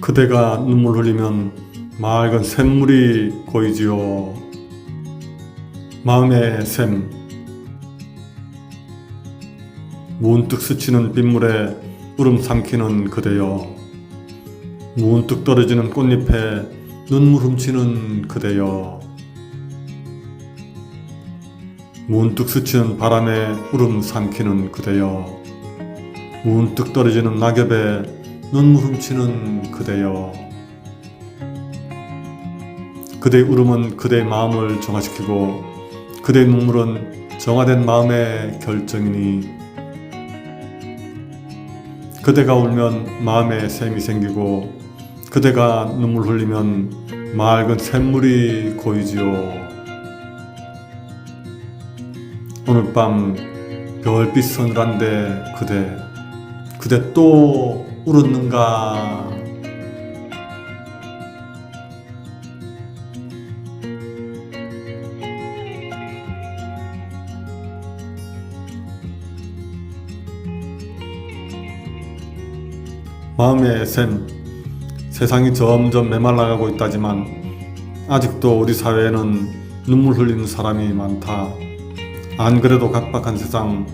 그대가 눈물 흘리면 맑은 샘물이 고이지요. 마음의 샘. 문득 스치는 빗물에 울음 삼키는 그대여. 문득 떨어지는 꽃잎에 눈물 훔치는 그대여. 문득 스치는 바람에 울음 삼키는 그대여. 문득 떨어지는 낙엽에 눈물 훔치는 그대여. 그대의 울음은 그대의 마음을 정화시키고 그대의 눈물은 정화된 마음의 결정이니 그대가 울면 마음에 샘이 생기고 그대가 눈물 흘리면 맑은 샘물이 고이지요. 오늘 밤 별빛 서늘한데 그대 그대 또 울었는가? 마음의 샘 세상이 점점 메말라가고 있다지만 아직도 우리 사회에는 눈물 흘리는 사람이 많다. 안 그래도 각박한 세상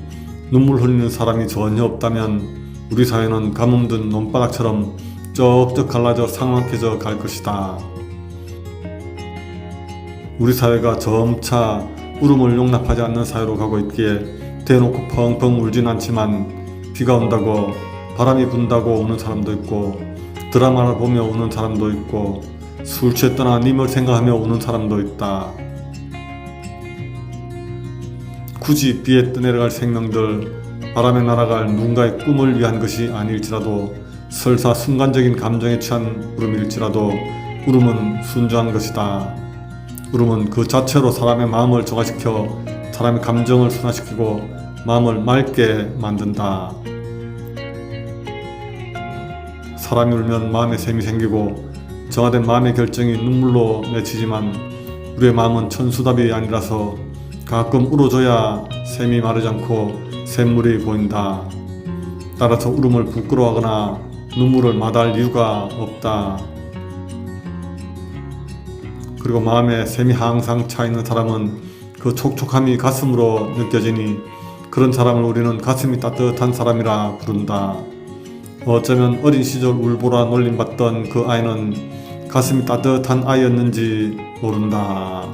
눈물 흘리는 사람이 전혀 없다면 우리 사회는 가뭄든 논바닥처럼 쩍쩍 갈라져 상막해져 갈 것이다. 우리 사회가 점차 울음을 용납하지 않는 사회로 가고 있기에 대놓고 펑펑 울진 않지만 비가 온다고 바람이 분다고 우는 사람도 있고 드라마를 보며 우는 사람도 있고 술 취했거나 님을 생각하며 우는 사람도 있다. 굳이 비에 떠내려갈 생명들 바람에 날아갈 누군가의 꿈을 위한 것이 아닐지라도 설사 순간적인 감정에 취한 울음일지라도 울음은 순수한 것이다. 울음은 그 자체로 사람의 마음을 정화시켜 사람의 감정을 순화시키고 마음을 맑게 만든다. 사람이 울면 마음에 샘이 생기고 정화된 마음의 결정이 눈물로 맺히지만 우리의 마음은 천수답이 아니라서 가끔 울어줘야 샘이 마르지 않고 샘물이 보인다. 따라서 울음을 부끄러워하거나 눈물을 마다할 이유가 없다. 그리고 마음에 샘이 항상 차 있는 사람은 그 촉촉함이 가슴으로 느껴지니 그런 사람을 우리는 가슴이 따뜻한 사람이라 부른다. 어쩌면 어린 시절 울보라 놀림받던 그 아이는 가슴이 따뜻한 아이였는지 모른다.